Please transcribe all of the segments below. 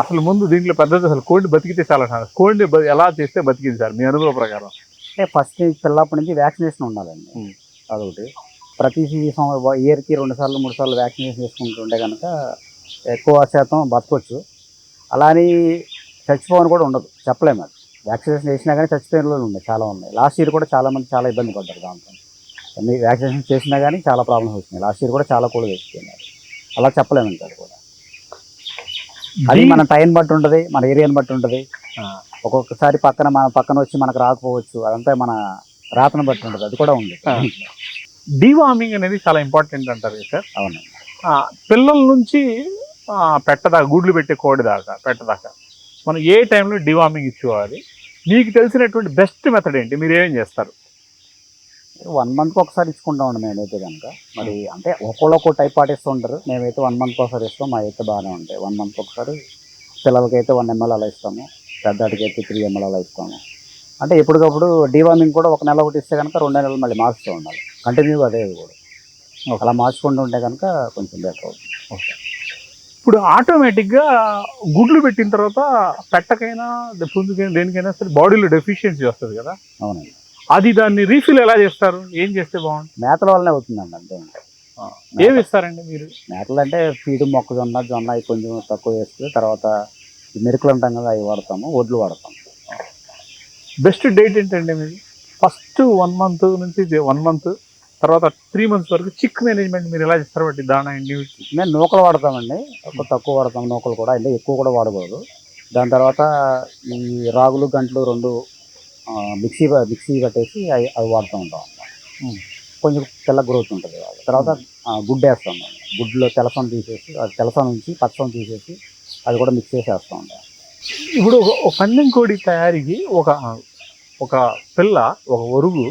అసలు ముందు దీంట్లో పద్ధతి అసలు కోడిని బతికితే చాలా కోడిని ఎలా చేస్తే బతికింది సార్? మీ అనుభవ ప్రకారం. అంటే ఫస్ట్ పిల్లప్పటి నుంచి వ్యాక్సినేషన్ ఉండాలండి. అదొకటి. ప్రతి ఇయర్కి రెండు సార్లు మూడు సార్లు వ్యాక్సినేషన్ చేసుకుంటుంటే కనుక ఎక్కువ శాతం బతకొచ్చు. అలా అని చచ్చిపోవని కూడా ఉండదు. చెప్పలేము అది. వ్యాక్సినేషన్ చేసినా కానీ చచ్చిపోయిన రోజులు ఉన్నాయి చాలా ఉన్నాయి. లాస్ట్ ఇయర్ కూడా చాలా మంది చాలా ఇబ్బంది పడ్డారు దాంతో అన్ని వ్యాక్సినేషన్ చేసినా కానీ చాలా ప్రాబ్లమ్స్ వచ్చినాయి. లాస్ట్ ఇయర్ కూడా చాలా కూడా తెచ్చిపోయినారు అలా చెప్పలేము ఇంకా కూడా. అది మన టైం బట్టి ఉంటుంది మన ఏరియాని బట్టి ఉంటుంది. ఒక్కొక్కసారి పక్కన మన పక్కన వచ్చి మనకు రాకపోవచ్చు అదంతా మన రాతను బట్టి ఉంటుంది అది కూడా ఉంది. డీవార్మింగ్ అనేది చాలా ఇంపార్టెంట్ అంటారు సార్. అవును. పిల్లల నుంచి ఆ, పెట్టదాకా గుడ్లు పెట్టే కోడి దాకా పెట్టదాకా మనం ఏ టైంలో డివార్మింగ్ ఇచ్చుకోవాలి మీకు తెలిసినటువంటి బెస్ట్ మెథడ్ ఏంటి మీరు ఏమేం చేస్తారు? వన్ మంత్కి ఒకసారి ఇచ్చుకుంటామండి మేమైతే కనుక మరి అంటే ఒక్కొక్కరు ఒక్కో టైప్ పాటిస్తూ ఉంటారు. మేమైతే వన్ మంత్కి ఒకసారి ఇస్తాం మా అయితే బాగానే ఉంటాయి. వన్ మంత్ ఒకసారి పిల్లలకైతే వన్ ఎంఎల్ అలా ఇస్తాము. పెద్దవాడికి అయితే త్రీ ఎంఎల్ అలా ఇస్తాము. అంటే ఎప్పటికప్పుడు డీవార్మింగ్ కూడా ఒక నెల ఒకటి ఇస్తే కనుక రెండు నెలలు మళ్ళీ మార్చుతూ ఉండాలి. కంటిన్యూగా అదే కూడా. అలా మార్చుకుంటూ ఉంటే కనుక కొంచెం బెటర్ అవుతుంది. ఇప్పుడు ఆటోమేటిక్గా గుడ్లు పెట్టిన తర్వాత పెట్టకైనా పుంజుకైనా దేనికైనా సరే బాడీలో డెఫిషియన్సీ వస్తుంది కదా? అవునండి. అది దాన్ని రీఫిల్ ఎలా చేస్తారు? ఏం చేస్తే బాగుంటుంది? మేతల వల్లనే అవుతుందండి అంతే. ఏమి ఇస్తారండి మీరు? మేతలు అంటే ఫీడ్ మొక్కజొన్న జొన్న అవి కొంచెం తక్కువ వేస్తే తర్వాత మెరుకులు అంటాం కదా అవి వాడతాము ఒడ్లు వాడతాము. బెస్ట్ డేట్ ఏంటండి మీది? ఫస్ట్ వన్ మంత్ నుంచి వన్ మంత్ తర్వాత త్రీ మంత్స్ వరకు చిక్ మేనేజ్మెంట్ మీరు ఎలా చేస్తారు? బట్టి దానా ఇండి మేము నూకలు వాడతామండి. తక్కువ వాడతాం నూకలు కూడా అంటే ఎక్కువ కూడా వాడకూడదు. దాని తర్వాత ఈ రాగులు గంటలు రెండు మిక్సీ మిక్సీ కట్టేసి అవి అవి వాడుతూ ఉంటాం. కొంచెం తెల్ల గ్రోత్ ఉంటుంది. తర్వాత గుడ్డు వేస్తాం మేము గుడ్డులో తెలసం తీసేసి అది తెలసం నుంచి పచ్చం తీసేసి అది కూడా మిక్స్ చేసి వేస్తూ ఉంటాం ఇప్పుడు ఒక- పందెం కోడి తయారీకి ఒక ఒక పిల్ల ఒక ఒరుగు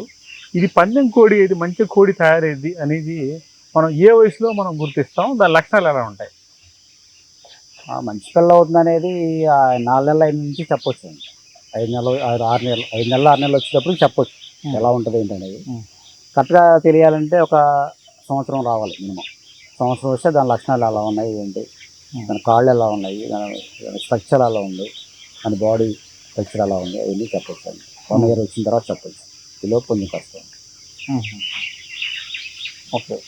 ఇది పందెం కోడి ఇది మంచి కోడి తయారైంది అనేది మనం ఏ వయసులో మనం గుర్తిస్తాం? దాని లక్షణాలు ఎలా ఉంటాయి? మంచి పిల్ల అవుతుంది అనేది ఆ నాలుగు నెలల నుంచి చెప్పొచ్చు ఐదు నెలలు ఆరు ఆరు నెలలు ఐదు నెలలు ఆరు నెలలు వచ్చేటప్పుడు చెప్పొచ్చు. ఎలా ఉంటుంది ఏంటనేది. కరెక్ట్గా తెలియాలంటే ఒక సంవత్సరం రావాలి మినిమం. సంవత్సరం వస్తే దాని లక్షణాలు ఎలా ఉన్నాయి ఏంటి. దాని కాళ్ళు ఎలా ఉన్నాయి? దాని స్ట్రక్చర్ ఎలా ఉంది? దాని బాడీ స్ట్రక్చర్ ఎలా ఉంది? అవన్నీ చెప్పొచ్చు అండి. వన్ ఇయర్ వచ్చిన తర్వాత చెప్పొచ్చు. ఈలో కొంచెం కష్టం. ఓకే.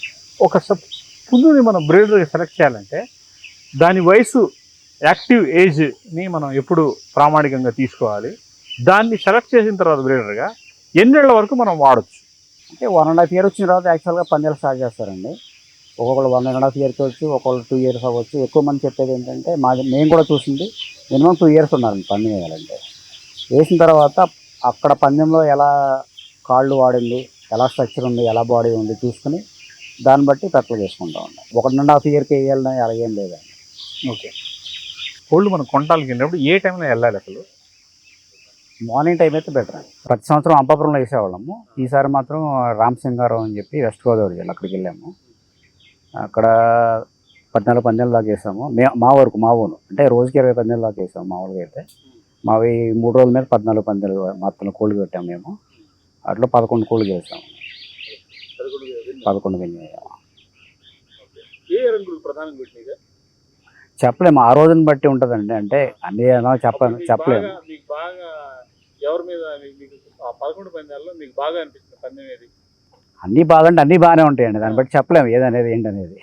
ఒక పుంజుని మనం బ్రీడర్ సెలెక్ట్ చేయాలంటే దాని వయసు యాక్టివ్ ఏజ్ని మనం ఎప్పుడు ప్రామాణికంగా తీసుకోవాలి. దాన్ని సెలెక్ట్ చేసిన తర్వాత బ్రీడర్గా ఎన్నేళ్ళ వరకు మనం వాడచ్చు? అంటే వన్ అండ్ హాఫ్ ఇయర్ వచ్చిన తర్వాత యాక్చువల్గా పందాలు స్టార్ట్ చేస్తారండి. ఒక్కొక్కరు వన్ అండ్ హాఫ్ ఇయర్కి వచ్చి ఒక్కొక్కరు టూ ఇయర్స్ అవ్వచ్చు. ఎక్కువ మంది చెప్పేది ఏంటంటే మాది మేము కూడా చూసింది మినిమం టూ ఇయర్స్ ఉన్నారండి పందెం వేయాలంటే. వేసిన తర్వాత అక్కడ పందెంలో ఎలా కాళ్ళు వాడింది ఎలా స్ట్రక్చర్ ఉంది ఎలా బాడీ ఉంది చూసుకుని దాన్ని బట్టి పెట్టలు చేసుకుంటా ఉన్నాం ఒక అండ్ హాఫ్ ఇయర్కి వేయాలని అలాగేం లేదండి. ఓకే. కోళ్ళు మనం కొనటానికి వెళ్ళినప్పుడు ఏ టైంలో వెళ్ళాలి అసలు? మార్నింగ్ టైం అయితే బెటర్ ప్రతి సంవత్సరం అంపాపురంలో వేసేవాళ్ళము. ఈసారి మాత్రం రామసింగారం అని చెప్పి వెస్ట్ గోదావరి జిల్లా అక్కడికి వెళ్ళాము. అక్కడ పద్నాలుగు పందెల దాకా వేసాము. మే మా వరకు మా ఊను అంటే రోజుకి ఇరవై పందెల దాకా వేసాము మామూలుగా అయితే. మావి మూడు రోజుల మీద పద్నాలుగు పందెలు మొత్తం కోళ్ళు పెట్టాము మేము. అట్లా పదకొండు కోళ్ళు చేసాము పదకొండు విన్ ఏ రంగులు ప్రధానంగా పెట్టినాయి? చెప్పలేము. ఆ రోజుని బట్టి ఉంటుందండి. అంటే అన్ని ఏమో చెప్ప చెప్పలేము మీకు బాగా ఎవరి మీద మీకు ఆ పదకొండు పందాల్లో మీకు బాగా అనిపిస్తుంది పందెం ఏది? అన్నీ బాగుంటే అన్నీ బాగానే ఉంటాయండి. దాన్ని బట్టి చెప్పలేము ఏదనేది ఏంటనేది.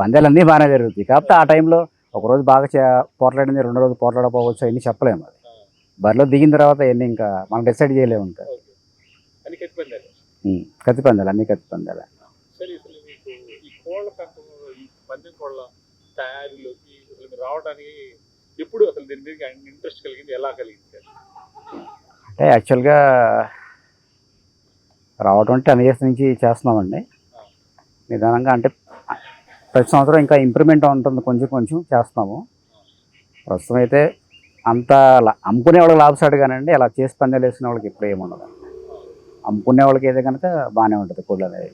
పందాలు అన్నీ బాగానే జరుగుతాయి. కాకపోతే ఆ టైంలో ఒక రోజు బాగా చే- పోట్లాడింది రెండో రోజు పోట్లాడకపోవచ్చు అవన్నీ చెప్పలేము అది. బరిలో దిగిన తర్వాత అవన్నీ ఇంకా మనం డిసైడ్ చేయలేము ఇంకా. కత్తి పందాలు. అన్నీ కత్తి పందాలు. రావడానికి ఎప్పుడు అసలు దీని మీద ఇంట్రెస్ట్ కలిగింది ఎలా కలిగింది? అంటే యాక్చువల్గా రావడం అంటే టెన్ ఇయర్స్ నుంచి చేస్తున్నామండి. నిదానంగా అంటే ప్రతి సంవత్సరం ఇంకా ఇంప్రూవ్మెంట్ ఉంటుంది కొంచెం కొంచెం చేస్తున్నాము. ప్రస్తుతం అయితే అంత లా- అమ్ముకునే వాళ్ళకి లాభసాడు కానండి అలా చేసి పందాలు వేసిన వాళ్ళకి ఇప్పుడు ఏముండదు. అమ్ముకునే వాళ్ళకి అయితే కనుక బాగానే ఉంటుంది కోళ్ళు అనేది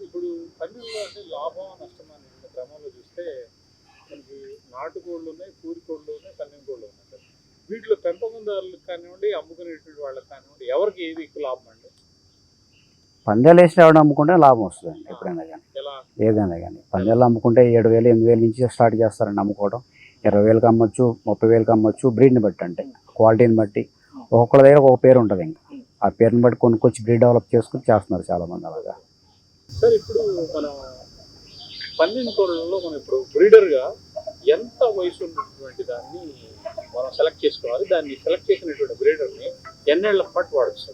ఇప్పుడు పందెంలో అంటే లాభం నష్టం అనే క్రమంలో చూస్తే మనకి నాటుకోళ్ళు ఉన్నాయి పూరి కోళ్ళు ఉన్నాయి కోళ్ళు ఉన్నాయి సార్. వీటిలో పెంపకందారులకు కానివ్వండి అమ్ముకునేటువంటి వాళ్ళకి కానివ్వండి ఎవరికి ఏది ఎక్కువ లాభం అండి? పందాలు వేసి రావడం అమ్ముకుంటే లాభం వస్తుందండి ఎప్పుడైనా కానీ. ఏదైనా కానీ. పందాలు అమ్ముకుంటే ఏడు వేలు ఎనిమిది వేలు నుంచి స్టార్ట్ చేస్తారండి అమ్ముకోవడం. ఇరవై వేలకు అమ్మొచ్చు ముప్పై వేలకు అమ్మొచ్చు బ్రీడ్ని బట్టి అంటే క్వాలిటీని బట్టి. ఒక్కొక్కరి దగ్గర ఒక పేరు ఉంటుంది ఇంకా. ఆ పేరుని బట్టి కొనుక్కొచ్చి బ్రీడ్ డెవలప్ చేసుకుని చేస్తున్నారు చాలామంది అలాగా. సార్ ఇప్పుడు మనం పన్నెండు కోళ్ళలో మనం ఇప్పుడు బ్రీడర్గా ఎంత వయసు ఉన్నటువంటి దాన్ని మనం సెలెక్ట్ చేసుకోవాలి. దాన్ని సెలెక్ట్ చేసినటువంటి బ్రీడర్ని ఎన్నేళ్ళ పాటు వాడచ్చు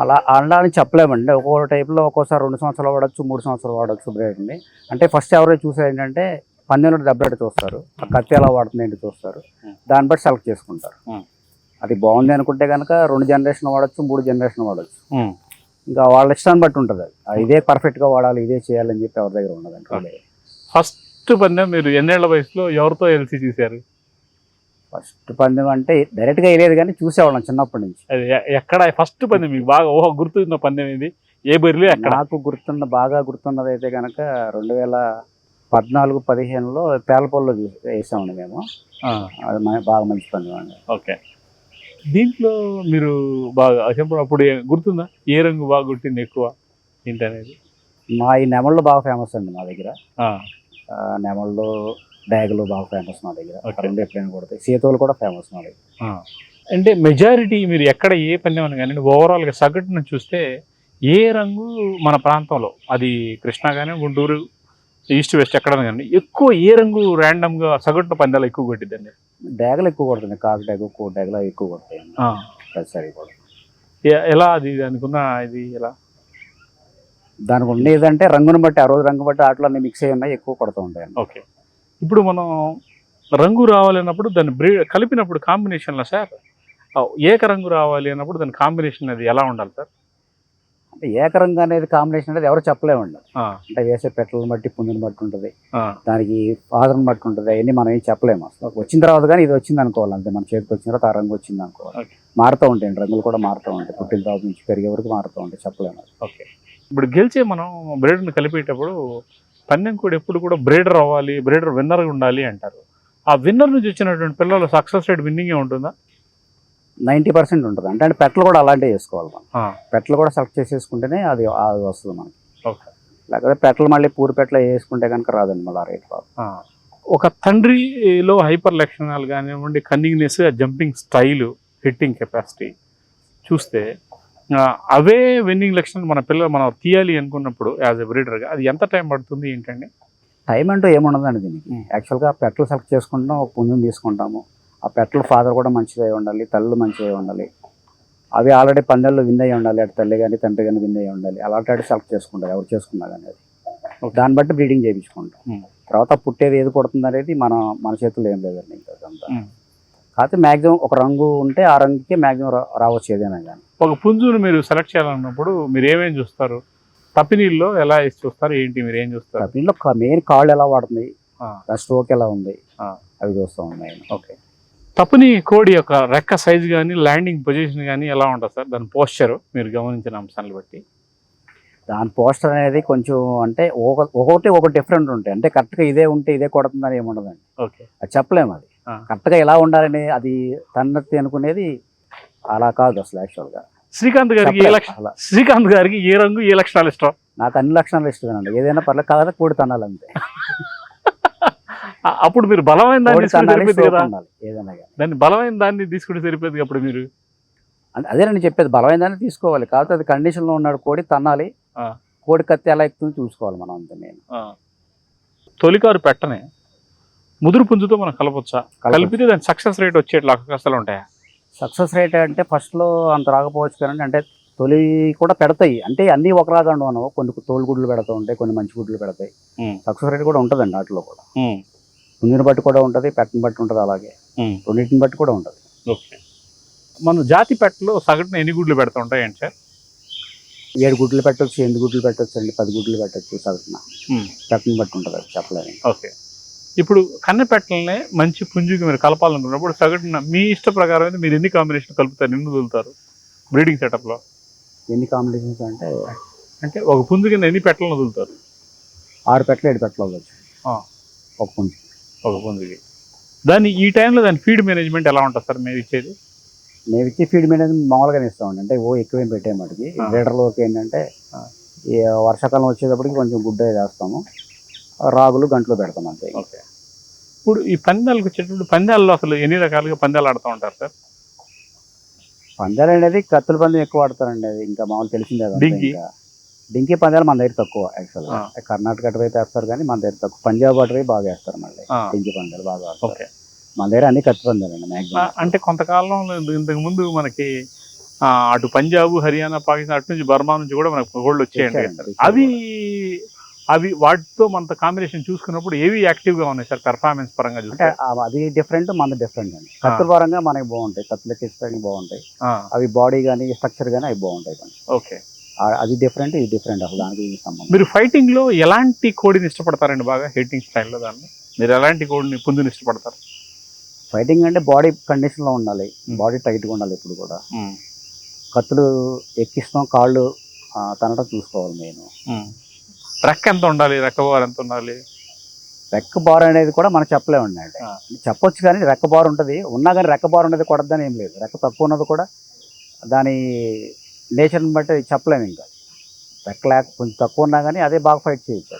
అలా అలా అని చెప్పలేమండి. ఒక్కొక్క టైప్లో ఒక్కోసారి రెండు సంవత్సరాలు వాడచ్చు మూడు సంవత్సరాలు వాడచ్చు బ్రీడ్ని అంటే ఫస్ట్ ఎవరైనా చూసేది ఏంటంటే పందెంలో దెబ్బలాట చూస్తారు. ఆ కత్తి ఎలా వాడుతుంది ఏంటి చూస్తారు. దాన్ని బట్టి సెలెక్ట్ చేసుకుంటారు. Hmm. అది బాగుంది అనుకుంటే కనుక రెండు జనరేషన్ వాడచ్చు మూడు జనరేషన్ వాడచ్చు. ఇంకా వాళ్ళ ఇష్టాన్ని బట్టి ఉంటుంది అది. ఇదే పర్ఫెక్ట్గా వాడాలి ఇదే చేయాలని చెప్పి ఎవరి దగ్గర ఉండదండి. ఫస్ట్ పందెం మీరు ఎన్నేళ్ళ వయసులో ఎవరితో ఎల్సీ చూశారు? ఫస్ట్ పందెం అంటే డైరెక్ట్గా వేయలేదు కానీ చూసేవాళ్ళం చిన్నప్పటి నుంచి. అది ఎ- ఎక్కడ? ఫస్ట్ పందెం మీకు బాగా ఓహో గుర్తున్న పందెం ఇది? ఏ బరిలో ఎక్కడ? నాకు గుర్తున్న బాగా గుర్తున్నది అయితే కనుక రెండు వేల పద్నాలుగు పదిహేనులో పేలపల్లిలో చూసి వేసామండి మేము. ఆ, అది బాగా మంచి పందెం అండి. ఓకే. దీంట్లో మీరు బాగా చెప్పండి అప్పుడు ఏ- గుర్తుందా? ఏ రంగు బాగా గుర్తుంది ఎక్కువ? ఏంటనేది? మా ఈ నెమళ్ళు బాగా ఫేమస్ అండి మా దగ్గర. ఆ, నెమళ్ళు డ్యాగులు బాగా ఫేమస్ మా దగ్గర. రెండు ఎప్పుడైనా కొడతాయి సీతోలు కూడా ఫేమస్ మా దగ్గర. అంటే మెజారిటీ మీరు ఎక్కడ ఏ పందెం అని కానీ ఓవరాల్గా సగటును చూస్తే ఏ రంగు మన ప్రాంతంలో? అది కృష్ణా కానీ గుంటూరు ఈస్ట్ వెస్ట్ ఎక్కడ కానీ ఎక్కువ ఏ రంగు ర్యాండమ్గా సగటున పందాలు ఎక్కువ కొట్టిద్దండి? డ్యాగులు ఎక్కువ కొడుతుంది. కాకు డ్యాగు కో డ్యాగులు ఎక్కువ కొడతాయి. ప్రతిసారి కూడా. ఎలా అది అనుకున్న ఇది ఎలా? దానికి ఉండేదంటే రంగుని బట్టి ఆ రోజు రంగు బట్టి ఆటలు అన్ని మిక్స్ అయి ఉన్నాయి ఎక్కువ కొడుతూ ఉంటాయి ఓకే. ఇప్పుడు మనం రంగు రావాలన్నప్పుడు దాన్ని బ్రీ కలిపినప్పుడు కాంబినేషన్లో సార్? ఏక రంగు రావాలి అన్నప్పుడు దాని కాంబినేషన్ అది ఎలా ఉండాలి సార్? అంటే ఏకరంగా అనేది కాంబినేషన్ అనేది ఎవరు చెప్పలేమండి అంటే వేసే పెట్టలను బట్టి పుంజుని బట్టి ఉంటుంది. దానికి ఫాదర్ని బట్టి ఉంటుంది. అవన్నీ మనం ఏం చెప్పలేము అసలు. వచ్చిన తర్వాత కానీ ఇది వచ్చింది అనుకోవాలి అంతే. మన చేతికి వచ్చిన తర్వాత ఆ రంగు వచ్చింది అనుకోవాలి. మారుతూ ఉంటాయండి. రంగులు కూడా మారుతూ ఉంటాయి. పుట్టిన తర్వాత నుంచి పెరిగే వరకు మారుతూ ఉంటాయి. చెప్పలేము. ఓకే. ఇప్పుడు గెలిచే మనం బ్రీడర్ని కలిపేటప్పుడు పందెం కూడా ఎప్పుడు కూడా బ్రీడర్ అవ్వాలి బ్రీడర్ విన్నర్గా ఉండాలి అంటారు. ఆ విన్నర్ నుంచి వచ్చినటువంటి పిల్లలు సక్సెస్ రేట్ విన్నింగే ఉంటుందా? నైంటీ పర్సెంట్ ఉంటుంది. అంటే అంటే పెట్టలు కూడా అలాంటివి వేసుకోవాలి మనం. పెట్టలు కూడా సెలెక్ట్ చేసేసుకుంటేనే అది అది వస్తుంది మనకి. ఓకే. లేకపోతే పెట్టలు మళ్ళీ పూరి పెట్టలు వేసుకుంటే కనుక రాదండి మళ్ళీ ఆ రేట్ రాదు. ఒక తండ్రిలో హైపర్ లక్షణాలు కానివ్వండి cunningness jumping style hitting capacity చూస్తే అవే విన్నింగ్ లక్షణాలు మన పిల్లలు మనం తీయాలి అనుకున్నప్పుడు యాజ్ ఎ బ్రీడర్గా అది ఎంత టైం పడుతుంది ఏంటండి? టైం అంటూ ఏముండదండి దీనికి. యాక్చువల్గా పెట్టలు సెలెక్ట్ చేసుకుంటాం ఒక పుంజుని తీసుకుంటాము. ఆ పెట్టల ఫాదర్ కూడా మంచిగా ఉండాలి తల్లు మంచిగా అయి ఉండాలి. అవి ఆల్రెడీ పందెల్లో విన్ అయ్యి ఉండాలి అటు తల్లి కానీ తండ్రి కానీ విన్ అయ్యి ఉండాలి. అలాంటి సెలెక్ట్ చేసుకుంటారు ఎవరు చేసుకున్నా కానీ అది. దాన్ని బట్టి బ్రీడింగ్ చేయించుకుంటాం. తర్వాత పుట్టేది ఏది పుడుతుంది అనేది మన మన చేతుల్లో ఏం లేదండి ఇంకా. కాకపోతే మ్యాక్సిమం ఒక రంగు ఉంటే ఆ రంగుకి మ్యాక్సిమం రావచ్చు ఏదైనా కానీ ఒక పుంజును మీరు సెలెక్ట్ చేయాలన్నప్పుడు మీరు ఏమేమి చూస్తారు? తప్పినీళ్ళలో ఎలా వేసి చూస్తారు? ఏంటి మీరు ఏం చూస్తారు? దీంట్లో మెయిన్ కాళ్ళు ఎలా వాడుతుంది. స్ట్రోక్ ఎలా ఉంది. అవి చూస్తూ ఉన్నాయి ఓకే. తప్పుని కోడి యొక్క రెక్క సైజ్ కానీ ల్యాండింగ్ పొజిషన్ కానీ ఎలా ఉంటుంది సార్? దాని పోస్చర్ మీరు గమనించిన అంశాలను బట్టి. దాని పోస్టర్ అనేది కొంచెం అంటే ఒక ఒకటి ఒక డిఫరెంట్ ఉంటాయి. అంటే కరెక్ట్గా ఇదే ఉంటే ఇదే కొడుతుందని ఏమి ఉండదండి. ఓకే. అది చెప్పలేము అది. కరెక్ట్గా ఎలా ఉండాలని అది తన్నత్తి అనుకునేది అలా కాదు అసలు యాక్చువల్గా శ్రీకాంత్ గారికి ఏ లక్ష శ్రీకాంత్ గారికి ఏ రంగు ఏ లక్షణాలు ఇష్టం? నాకు అన్ని లక్షణాలు ఇష్టమేనండి. ఏదైనా పర్లేదు కాదు కోడి ఆ- అప్పుడు మీరు బలమైన దాన్ని కదా? కానీ. దాన్ని బలమైన దాన్ని తీసుకుంటే సరిపోద్ది అప్పుడు మీరు? అదే- అదేనండి చెప్పేది బలమైన దాన్ని తీసుకోవాలి. కాకపోతే అది కండిషన్లో ఉన్నాడు కోడి తన్నాలి. కోడి కత్తి ఎలా ఎక్కుతుందో చూసుకోవాలి మనం అంతే నేను. తొలికారు పెట్టనే. ముదురు పుంజుతో మనం కలపొచ్చా? కలిపితే దాని సక్సెస్ రేట్ వచ్చేట్లా అవకాశాలు ఉంటాయా? సక్సెస్ రేట్ అంటే ఫస్ట్లో అంత రాకపోవచ్చు కానీ అంటే తొలి కూడా పెడతాయి. అంటే అన్నీ ఒకలాగా ఉండవు కొన్ని తోలు గుడ్లు పెడతా ఉంటాయి కొన్ని మంచి గుడ్లు పెడతాయి. సక్సెస్ రేట్ కూడా ఉంటుందండి వాటిలో కూడా. పుంజుని బట్టి కూడా ఉంటుంది పెట్టని బట్టి ఉంటుంది అలాగే. రెండింటిని బట్టి కూడా ఉంటుంది. ఓకే. మన జాతి పెట్టలో సగటున ఎన్ని గుడ్లు పెడతా ఉంటాయండి సార్? ఏడు గుడ్లు పెట్టొచ్చు ఎనిమిది గుడ్లు పెట్టొచ్చు అండి పది గుడ్లు పెట్టొచ్చు సగటున. పెట్టని బట్టి ఉంటుంది అది చెప్పలేను ఓకే. ఇప్పుడు కన్నె పెట్టలనే మంచి పుంజుకి మీరు కలపాలనుకున్నప్పుడు సగటున మీ ఇష్ట ప్రకారం అయితే మీరు ఎన్ని కాంబినేషన్ కలుపుతారు? ఎన్ని వదులుతారు? బ్రీడింగ్ సెటప్లో ఎన్ని కాంబినేషన్స్ అంటే అంటే ఒక పుంజు కింద ఎన్ని పెట్టలను వదులుతారు? ఆరు పెట్టలు ఏడు పెట్టలు ఆ. ఒక పుంజు ఒక పుంజుకి. దాన్ని ఈ టైంలో దాని ఫీడ్ మేనేజ్మెంట్ ఎలా ఉంటుంది సార్? మీరు ఇచ్చేది? మేము ఇచ్చే ఫీడ్ మీద మామూలుగానే ఇస్తామండి అంటే ఓ ఎక్కువేం పెట్టే మటుకి ఆ. లీటర్ల వరకు ఏంటంటే. ఈ వర్షాకాలం వచ్చేటప్పటికి కొంచెం గుడ్డ వేస్తాము రాగులు గంటలో పెడతాం అంతే. ఓకే. ఇప్పుడు ఈ పందాలకు వచ్చేటప్పుడు పందాల్లో అసలు ఎన్ని రకాలుగా పందాలు ఆడుతూ ఉంటారు సార్? పందాలు అనేది కత్తుల పందెం ఎక్కువ ఆడతారండి అది. ఇంకా మామూలు తెలిసిందే అదంతా డింకి? ఇంకా. డింకి పందాలు మన దగ్గర తక్కువ యాక్చువల్గా కర్ణాటక అటువైపు వేస్తారు కానీ మన దగ్గర తక్కువ. పంజాబ్ అటువైపు బాగా వేస్తారు మళ్ళీ. ఆ, డింకి పందాలు బాగా ఆడతారు. ఓకే. మన దగ్గర అన్ని కత్తి పందాలండి ఆ, మ్యాక్సిమం అంటే కొంతకాలంలో ఇంతకు ముందు మనకి ఆ, అటు పంజాబ్ హర్యానా పాకిస్తాన్ అటు నుంచి బర్మా నుంచి కూడా మనకు గోల్డ్ వచ్చేయండి. వచ్చాయండి. అవి అవి వాటితో మనతో కాంబినేషన్ చూసుకున్నప్పుడు ఏవి యాక్టివ్గా ఉన్నాయి సార్ పెర్ఫార్మెన్స్ పరంగా చూస్తే? అది డిఫరెంట్ మన డిఫరెంట్ అండి. కత్తుల పరంగా మనకి బాగుంటాయి. కత్తులకి ఇస్తానికి బాగుంటాయి. అవి బాడీ కానీ స్ట్రక్చర్ కానీ అవి బాగుంటాయి. ఓకే. అది డిఫరెంట్ ఇది డిఫరెంట్ అసలు దానికి సంబంధం మీరు ఫైటింగ్లో ఎలాంటి కోడిని ఇష్టపడతారండి బాగా? హెయిటింగ్ స్టైల్లో దాన్ని. మీరు ఎలాంటి కోడిని పుంజుని ఇష్టపడతారు? ఫైటింగ్ అంటే బాడీ కండిషన్లో ఉండాలి. బాడీ టైట్గా ఉండాలి ఇప్పుడు కూడా. కత్తులు ఎక్కిస్తాం కాళ్ళు తనటం చూసుకోవాలి మెయిన్. రెక్క ఎంత ఉండాలి? రెక్క బార్ ఎంత ఉండాలి? రెక్క బార్ అనేది కూడా మనం చెప్పలేమండి అంటే ఆ. చెప్పొచ్చు కానీ రెక్క బార్ ఉంటుంది. ఉన్నా కానీ రెక్క బార్ ఉండేది కొడద్దని ఏం లేదు. రెక్క తక్కువ ఉన్నది కూడా దాని నేచర్ని బట్టి చెప్పలేము ఇంకా. రెక్క లేక కొంచెం తక్కువ ఉన్నా కానీ అదే బాగా ఫైట్ చేయొచ్చు.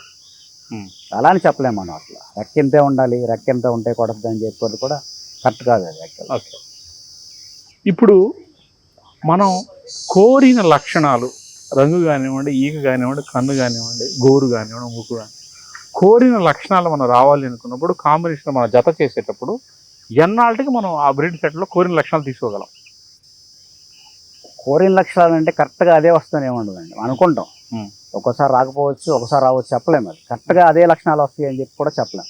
అలా అని చెప్పలేము మనం అసలు. రెక్క ఎంతే ఉండాలి? రెక్క ఎంత ఉంటే కొడద్దు అని చెప్పేది కూడా కరెక్ట్ కాదు అది ఓకే. ఇప్పుడు మనం కోరిన లక్షణాలు రంగు కానివ్వండి ఈగ కానివ్వండి కన్ను కానివ్వండి గోరు కానివ్వండి ముక్కు కానివ్వండి. కోరిన లక్షణాలు మనం రావాలి అనుకున్నప్పుడు కాంబినేషన్ మనం జత చేసేటప్పుడు ఎన్నాళ్ళకి మనం ఆ బ్రీడ్ సెట్లో కోరిన లక్షణాలు తీసుకోగలం? కోరిన లక్షణాలు అంటే కరెక్ట్గా అదే వస్తానే ఉండదండి. అనుకుంటాం. ఒక్కోసారి రాకపోవచ్చు ఒకసారి రావచ్చు చెప్పలేము అది కరెక్ట్గా అదే లక్షణాలు వస్తాయి అని చెప్పి కూడా చెప్పలేం.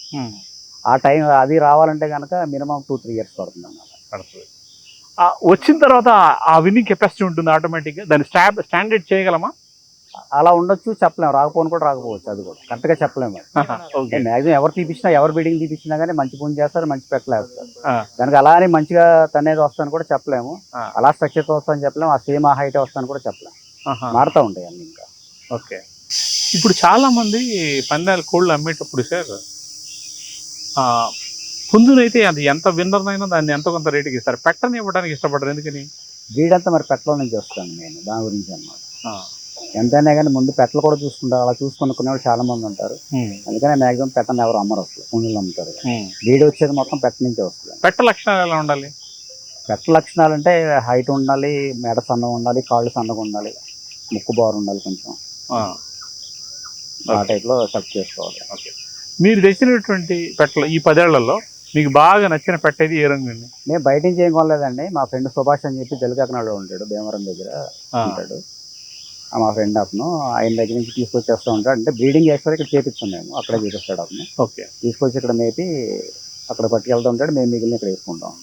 ఆ టైం అది రావాలంటే కనుక మినిమం టూ త్రీ ఇయర్స్ పడుతుంది అన్నమాట. వచ్చిన తర్వాత ఆ విన్నింగ్ కెపాసిటీ ఉంటుంది ఆటోమేటిక్గా దాన్ని స్టాబ్ స్టాండర్డ్ చేయగలమా? అలా ఉండొచ్చు చెప్పలేము రాకపోను కూడా రాకపోవచ్చు అది కూడా. కరెక్ట్గా చెప్పలేము మ్యాక్సిమం ఎవరు తీపించినా ఎవరు బిడింగ్ తీపించినా కానీ మంచి పూజ చేస్తారు మంచి పెట్టలేస్తారు. దానికి అలా అని మంచిగా తనేది వస్తాను కూడా చెప్పలేము. అలా స్ట్రక్చర్తో వస్తాను చెప్పలేము. ఆ సేమ్ ఆ హైట్ వస్తాను కూడా చెప్పలేము మారుతూ ఉంటాయి అన్ని ఇంకా. ఓకే ఇప్పుడు చాలా మంది పందాలు కోళ్ళు అమ్మేటప్పుడు సార్ పుంజునైతే అది ఎంత విన్నర్నైనా దాన్ని ఎంతో కొంత రేటుకి ఇస్తారు? పెట్టని ఇవ్వడానికి ఇష్టపడరు ఎందుకని? వీడంతా మరి పెట్టలో నుంచి వస్తాను నేను దాని గురించి అన్నమాట. ఆ, ఎంతైనా కానీ ముందు పెట్టలు కూడా చూసుకుంటారు అలా చూసుకునే వాళ్ళు చాలా మంది ఉంటారు. అందుకనే మ్యాక్సిమం పెట్టని ఎవరు అమ్మరు అసలు పుంజులు అమ్ముతారు. వీడి వచ్చేది మొత్తం పెట్ట నుంచే వస్తుంది. పెట్ట లక్షణాలు ఎలా ఉండాలి? పెట్ట లక్షణాలు అంటే హైట్ ఉండాలి మెడ సన్నగా ఉండాలి కాళ్ళు సన్నగా ఉండాలి ముక్కు బారు ఉండాలి కొంచెం. ఆ. టైప్లో సెట్ చేసుకోవాలి. ఓకే. మీరు తెచ్చినటువంటి పెట్టలు ఈ పదేళ్ళలో మీకు బాగా నచ్చిన పెట్ట ఇది ఏ రంగు అండి నేను బయట నుంచి ఏం కొనలేదండి. మా ఫ్రెండ్ సుభాష్ అని చెప్పి తెలుగునాడులో ఉంటాడు భీమవరం దగ్గర ఉంటాడు. మా ఫ్రెండ్ అతను ఆయన దగ్గర నుంచి తీసుకొచ్చేస్తూ ఉంటాడు. అంటే బ్రీడింగ్ చేస్తారు ఇక్కడ చేపిస్తాం మేము. అక్కడే చేపిస్తాడు అతను. ఓకే. తీసుకొచ్చి ఇక్కడ మేపి అక్కడ పట్టుకెళ్తూ ఉంటాడు మేము మిగిలిన ఇక్కడ వేసుకుంటాం.